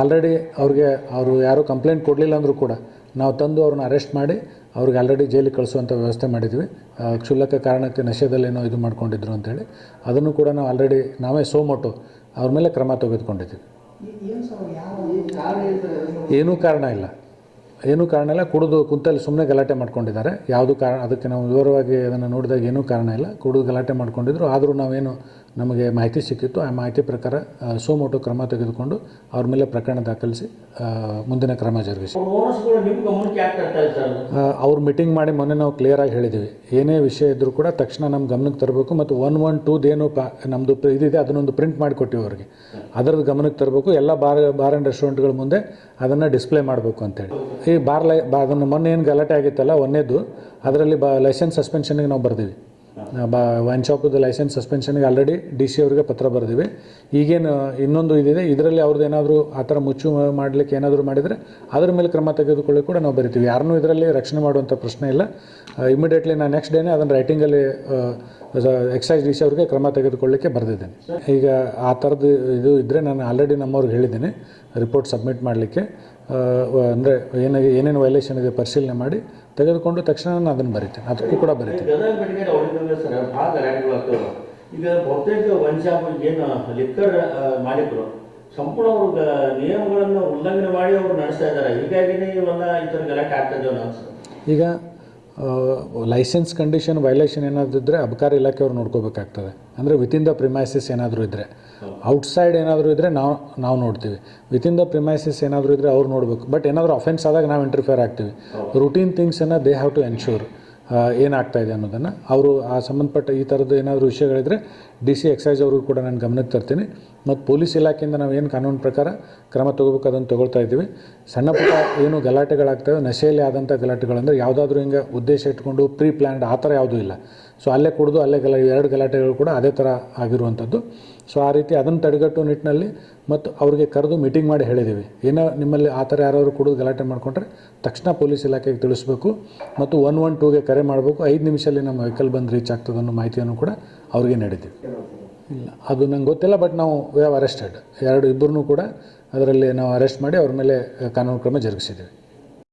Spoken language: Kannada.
ಆಲ್ರೆಡಿ ಅವ್ರಿಗೆ ಅವರು ಯಾರೂ ಕಂಪ್ಲೇಂಟ್ ಕೊಡಲಿಲ್ಲ ಅಂದರೂ ಕೂಡ ನಾವು ತಂದು ಅವ್ರನ್ನ ಅರೆಸ್ಟ್ ಮಾಡಿ ಅವ್ರಿಗೆ ಆಲ್ರೆಡಿ ಜೈಲಿಗೆ ಕಳಿಸುವಂಥ ವ್ಯವಸ್ಥೆ ಮಾಡಿದ್ವಿ. ಕ್ಷುಲ್ಲಕ ಕಾರಣಕ್ಕೆ ನಶೆದಲ್ಲೇನೋ ಇದು ಮಾಡ್ಕೊಂಡಿದ್ರು ಅಂತೇಳಿ ಅದನ್ನು ಕೂಡ ನಾವು ಆಲ್ರೆಡಿ ನಾವೇ ಸೋಮೊಟ್ಟು ಅವ್ರ ಮೇಲೆ ಕ್ರಮ ತೆಗೆದುಕೊಂಡಿದ್ವಿ ಏನೂ ಕಾರಣ ಇಲ್ಲ. ಏನೂ ಕಾರಣ ಇಲ್ಲ. ಕುಡಿದು ಕುಂತಲ್ಲಿ ಸುಮ್ಮನೆ ಗಲಾಟೆ ಮಾಡ್ಕೊಂಡಿದ್ದಾರೆ. ಯಾವುದು ಕಾರಣ, ಅದಕ್ಕೆ ನಾವು ವಿವರವಾಗಿ ಅದನ್ನು ನೋಡಿದಾಗ ಏನೂ ಕಾರಣ ಇಲ್ಲ. ಕುಡಿದು ಗಲಾಟೆ ಮಾಡ್ಕೊಂಡಿದ್ರು. ಆದರೂ ನಾವೇನು ನಮಗೆ ಮಾಹಿತಿ ಸಿಕ್ಕಿತ್ತು. ಆ ಮಾಹಿತಿ ಪ್ರಕಾರ ಸೋಮೋಟು ಕ್ರಮ ತೆಗೆದುಕೊಂಡು ಅವ್ರ ಮೇಲೆ ಪ್ರಕರಣ ದಾಖಲಿಸಿ ಮುಂದಿನ ಕ್ರಮ ಜರುಗಿಸಿ? ಅವ್ರು ಮೀಟಿಂಗ್ ಮಾಡಿ ಮೊನ್ನೆ ನಾವು ಕ್ಲಿಯರಾಗಿ ಹೇಳಿದ್ದೀವಿ ಏನೇ ವಿಷಯ ಇದ್ದರೂ ಕೂಡ ತಕ್ಷಣ ನಮ್ಮ ಗಮನಕ್ಕೆ ತರಬೇಕು ಮತ್ತು ಒನ್ ಒನ್ ಟೂದೇನು ಪಾ ನಮ್ಮದು ಇದಿದೆ ಅದನ್ನೊಂದು ಪ್ರಿಂಟ್ ಮಾಡಿ ಕೊಟ್ಟಿವಿ ಅವ್ರಿಗೆ. ಅದರದ್ದು ಗಮನಕ್ಕೆ ತರಬೇಕು. ಎಲ್ಲ ಬಾರ್ ಬಾರ್ ಆ್ಯಂಡ್ ರೆಸ್ಟೋರೆಂಟ್ಗಳ ಮುಂದೆ ಅದನ್ನು ಡಿಸ್ಪ್ಲೇ ಮಾಡಬೇಕು ಅಂತೇಳಿ. ಈ ಬಾರ್ ಲೈ ಬಾ ಅದನ್ನು ಮೊನ್ನೆ ಏನು ಗಲಾಟೆ ಆಗಿತ್ತಲ್ಲ ಒಂದೇದು ಅದರಲ್ಲಿ ಬಾ ಲೈಸೆನ್ಸ್ ಸಸ್ಪೆನ್ಷನ್ಗೆ ನಾವು ಬರ್ದೀವಿ. ಬಾ ವೈನ್ ಶಾಪದ ಲೈಸೆನ್ಸ್ ಸಸ್ಪೆನ್ಷನ್ಗೆ ಆಲ್ರೆಡಿ ಡಿ ಸಿ ಅವರಿಗೆ ಪತ್ರ ಬರೆದಿವಿ. ಈಗೇನು, ಇನ್ನೊಂದು ಇದಿದೆ, ಇದರಲ್ಲಿ ಅವ್ರದ್ದು ಏನಾದರೂ ಆ ಥರ ಮುಚ್ಚು ಮಾಡಲಿಕ್ಕೆ ಏನಾದರೂ ಮಾಡಿದರೆ ಅದ್ರ ಮೇಲೆ ಕ್ರಮ ತೆಗೆದುಕೊಳ್ಳಿ ಕೂಡ ನಾವು ಬರಿತೀವಿ. ಯಾರನ್ನೂ ಇದರಲ್ಲಿ ರಕ್ಷಣೆ ಮಾಡುವಂಥ ಪ್ರಶ್ನೆ ಇಲ್ಲ. ಇಮಿಡಿಯೇಟ್ಲಿ ನಾನು ನೆಕ್ಸ್ಟ್ ಡೇನೇ ಅದನ್ನು ರೈಟಿಂಗಲ್ಲಿ ಎಕ್ಸೈಸ್ ಡಿ ಸಿ ಅವ್ರಿಗೆ ಕ್ರಮ ತೆಗೆದುಕೊಳ್ಳಿಕ್ಕೆ ಬರೆದಿದ್ದೇನೆ. ಈಗ ಆ ಥರದ್ದು ಇದು ಇದ್ದರೆ ನಾನು ಆಲ್ರೆಡಿ ನಮ್ಮವ್ರಿಗೆ ಹೇಳಿದ್ದೀನಿ ರಿಪೋರ್ಟ್ ಸಬ್ಮಿಟ್ ಮಾಡಲಿಕ್ಕೆ. ಅಂದರೆ ಏನಾಗಿ ಏನೇನು ವೈಲೇಷನ್ ಇದೆ ಪರಿಶೀಲನೆ ಮಾಡಿ ತೆಗೆದುಕೊಂಡು ತಕ್ಷಣ ನಾನು ಅದನ್ನು ಬರಿತೇನೆ. ಅದಕ್ಕೂ ಕೂಡ ಬರೀತೇನೆ. ಈಗ ಬಹುತೇಕ ಒನ್ ಶಾಪ್ ಏನು ಲಿಕ್ಕರ್ ಮಾಲೀಕರು ಸಂಪೂರ್ಣ ಅವ್ರ ನಿಯಮಗಳನ್ನು ಉಲ್ಲಂಘನೆ ಮಾಡಿ ಅವರು ನಡೆಸ್ತಾ ಇದ್ದಾರೆ. ಹೀಗಾಗಿನೇ ಇವೆಲ್ಲ ಈ ಥರ ಗಲಾಟೆ ಆಗ್ತಾ ಇದ್ದೇವೆ ಸರ್. ಈಗ ಲೈಸೆನ್ಸ್ ಕಂಡೀಷನ್ ವೈಲೇಷನ್ ಏನಾದರೂ ಇದ್ದರೆ ಅಬಕಾರಿ ಇಲಾಖೆಯವ್ರು ನೋಡ್ಕೋಬೇಕಾಗ್ತದೆ. ಅಂದರೆ ವಿತಿನ್ ದ ಪ್ರಿಮೈಸಿಸ್ ಏನಾದರೂ ಇದ್ದರೆ ಔಟ್ಸೈಡ್ ಏನಾದರೂ ಇದ್ದರೆ ನಾವು ನಾವು ನೋಡ್ತೀವಿ. ವಿತಿನ್ ದ ಪ್ರಿಮೈಸಿಸ್ ಏನಾದರೂ ಇದ್ದರೆ ಅವ್ರು ನೋಡಬೇಕು. ಬಟ್ ಏನಾದರೂ ಅಫೆನ್ಸ್ ಆದಾಗ ನಾವು ಇಂಟರ್ಫಿಯರ್ ಆಗ್ತೀವಿ. ರೂಟೀನ್ ಥಿಂಗ್ಸನ್ನು ದೇ ಹ್ಯಾವ್ ಟು ಎನ್ಶೂರ್ ಏನಾಗ್ತಾ ಇದೆ ಅನ್ನೋದನ್ನು. ಅವರು ಆ ಸಂಬಂಧಪಟ್ಟ ಈ ಥರದ್ದು ಏನಾದರೂ ವಿಷಯಗಳಿದ್ದರೆ ಡಿ ಸಿ ಎಕ್ಸೈಸ್ ಅವ್ರಿಗೂ ಕೂಡ ನಾನು ಗಮನಕ್ಕೆ ತರ್ತೀನಿ. ಮತ್ತು ಪೊಲೀಸ್ ಇಲಾಖೆಯಿಂದ ನಾವು ಏನು ಕಾನೂನು ಪ್ರಕಾರ ಕ್ರಮ ತಗೋಬೇಕು ಅದನ್ನು ತೊಗೊಳ್ತಾ ಇದ್ದೀವಿ. ಸಣ್ಣ ಪುಟ್ಟ ಏನು ಗಲಾಟೆಗಳಾಗ್ತವೆ, ನಶೆಯಲ್ಲಿ ಆದಂಥ ಗಲಾಟೆಗಳಂದರೆ ಯಾವುದಾದ್ರೂ ಹಿಂಗೆ ಉದ್ದೇಶ ಇಟ್ಕೊಂಡು ಪ್ರೀ ಪ್ಲ್ಯಾನ್ಡ್ ಆ ಥರ ಯಾವುದೂ ಇಲ್ಲ. ಸೊ ಅಲ್ಲೇ ಕುಡಿದು ಅಲ್ಲೇ ಗಲ, ಎರಡು ಗಲಾಟೆಗಳು ಕೂಡ ಅದೇ ಥರ ಆಗಿರುವಂಥದ್ದು. ಸೊ ಆ ರೀತಿ ಅದನ್ನು ತಡೆಗಟ್ಟುವ ನಿಟ್ಟಿನಲ್ಲಿ ಮತ್ತು ಅವ್ರಿಗೆ ಕರೆದು ಮೀಟಿಂಗ್ ಮಾಡಿ ಹೇಳಿದ್ದೀವಿ. ಏನೋ ನಿಮ್ಮಲ್ಲಿ ಆ ಥರ ಯಾರಾದ್ರು ಕುಡಿದು ಗಲಾಟೆ ಮಾಡಿಕೊಂಡ್ರೆ ತಕ್ಷಣ ಪೊಲೀಸ್ ಇಲಾಖೆಗೆ ತಿಳಿಸ್ಬೇಕು. ಮತ್ತು ಒನ್ ಒನ್ ಟೂಗೆ ಕರೆ ಮಾಡಬೇಕು. ಐದು ನಿಮಿಷದಲ್ಲಿ ನಮ್ಮ ವೆಹಿಕಲ್ ಬಂದು ರೀಚ್ ಆಗ್ತದೆ ಅನ್ನೋ ಮಾಹಿತಿಯನ್ನು ಕೂಡ ಅವ್ರಿಗೆ ನೀಡಿದ್ದೀವಿ. ಇಲ್ಲ. ಅದು ನಂಗೆ ಗೊತ್ತಿಲ್ಲ ಬಟ್ ನಾವು ವಿ ಹ್ಯಾವ್ ಅರೆಸ್ಟೆಡ್ ಎರಡು ಇಬ್ಬರನ್ನೂ ಕೂಡ ಅದರಲ್ಲಿ ನಾವು ಅರೆಸ್ಟ್ ಮಾಡಿ ಅವ್ರ ಮೇಲೆ ಕಾನೂನು ಕ್ರಮ ಜರುಗಿಸಿದ್ದೀವಿ.